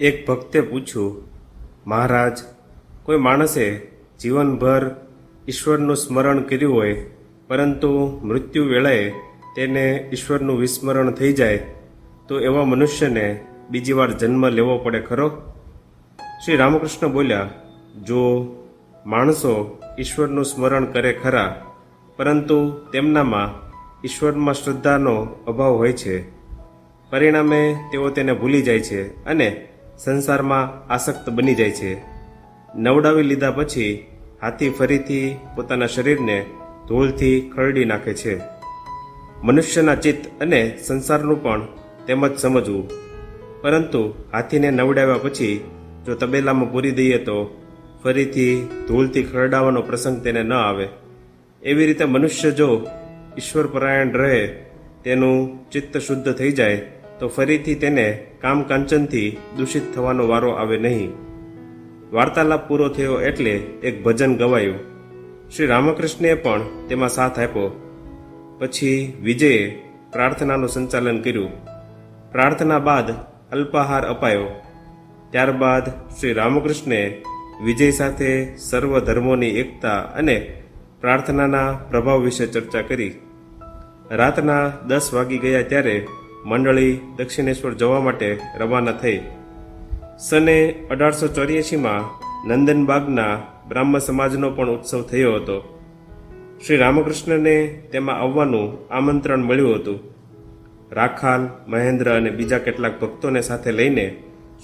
એક ભક્તે પૂછ્યું, મહારાજ, કોઈ માણસે જીવનભર ઈશ્વરનું સ્મરણ કર્યું હોય, પરંતુ મૃત્યુ વેળાએ તેને ઈશ્વરનું વિસ્મરણ થઈ જાય, તો એવા મનુષ્યને બીજી વાર જન્મ લેવો પડે ખરો? શ્રી રામકૃષ્ણ બોલ્યા, જો માણસો ઈશ્વરનું સ્મરણ કરે ખરા, પરંતુ તેમનામાં ઈશ્વરમાં શ્રદ્ધાનો અભાવ હોય છે, પરિણામે તેઓ તેને ભૂલી જાય છે અને સંસારમાં આસક્ત બની જાય છે. નવડાવી લીધા પછી હાથી ફરીથી પોતાના શરીરને ધૂળથી ખરડી નાખે છે. મનુષ્યના ચિત્ત અને સંસારનું પણ તેમ જ સમજવું. પરંતુ હાથીને નવડાવ્યા પછી જો તબેલામાં પૂરી દઈએ તો ફરીથી ધૂળથી ખરડાવવાનો પ્રસંગ તેને ન આવે. એવી રીતે મનુષ્ય જો ઈશ્વર પરાયણ રહે, તેનું ચિત્ત શુદ્ધ થઈ જાય તો ફરીથી તેને કામકાંચનથી દૂષિત થવાનો વારો આવે નહીં. વાર્તાલાપ પૂરો થયો એટલે એક ભજન ગવાયું. શ્રી રામકૃષ્ણએ પણ તેમાં સાથ આપ્યો. પછી વિજયે પ્રાર્થનાનું સંચાલન કર્યું. પ્રાર્થના બાદ અલ્પાહાર અપાયો. ત્યારબાદ શ્રી રામકૃષ્ણે વિજય સાથે સર્વ ધર્મોની એકતા અને પ્રાર્થનાના પ્રભાવ વિશે ચર્ચા કરી. રાતના દસ વાગી ગયા ત્યારે મંડળી દક્ષિણેશ્વર જવા માટે રવાના થઈ. સને અઢારસો ચોર્યાસીમાં નંદનબાગના બ્રાહ્મ સમાજનો પણ ઉત્સવ થયો હતો. શ્રી રામકૃષ્ણને તેમાં આવવાનું આમંત્રણ મળ્યું હતું. રાખાલ, મહેન્દ્ર અને બીજા કેટલાક ભક્તોને સાથે લઈને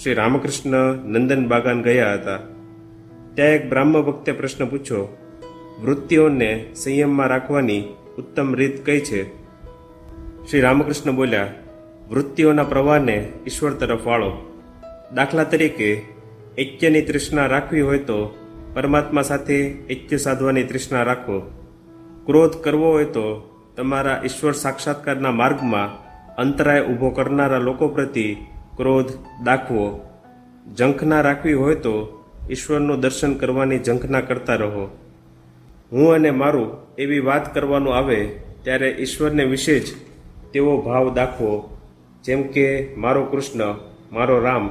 શ્રી રામકૃષ્ણ નંદન બાગાન ગયા હતા. ત્યાં એક બ્રાહ્મ ભક્તે પ્રશ્ન પૂછ્યો, વૃત્તિઓને સંયમમાં રાખવાની ઉત્તમ રીત કઈ છે? શ્રી રામકૃષ્ણ બોલ્યા વૃત્તિઓના પ્રવાહને ઈશ્વર તરફ વાળો. દાખલા તરીકે, ઐક્યની તૃષ્ણા રાખવી હોય તો પરમાત્મા સાથે ઐક્ય સાધવાની તૃષ્ણા રાખો. ક્રોધ કરવો હોય તો તમારા ઈશ્વર સાક્ષાત્કારના માર્ગમાં અંતરાય ઊભો કરનારા લોકો પ્રતિ ક્રોધ દાખવો. ઝંખના રાખવી હોય તો ઈશ્વરનું દર્શન કરવાની ઝંખના કરતા રહો. હું અને મારું એવી વાત કરવાનું આવે ત્યારે ઈશ્વરને વિશે જ તેવો ભાવ દાખવો. જેમ કે, મારો કૃષ્ણ, મારો રામ.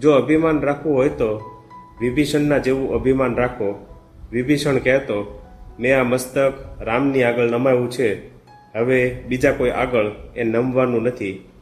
જો અભિમાન રાખવું હોય તો વિભીષણના જેવું અભિમાન રાખો. વિભીષણ કહેતો, મેં આ મસ્તક રામની આગળ નમાવ્યું છે. હવે બીજા કોઈ આગળ એ નમવાનું નથી.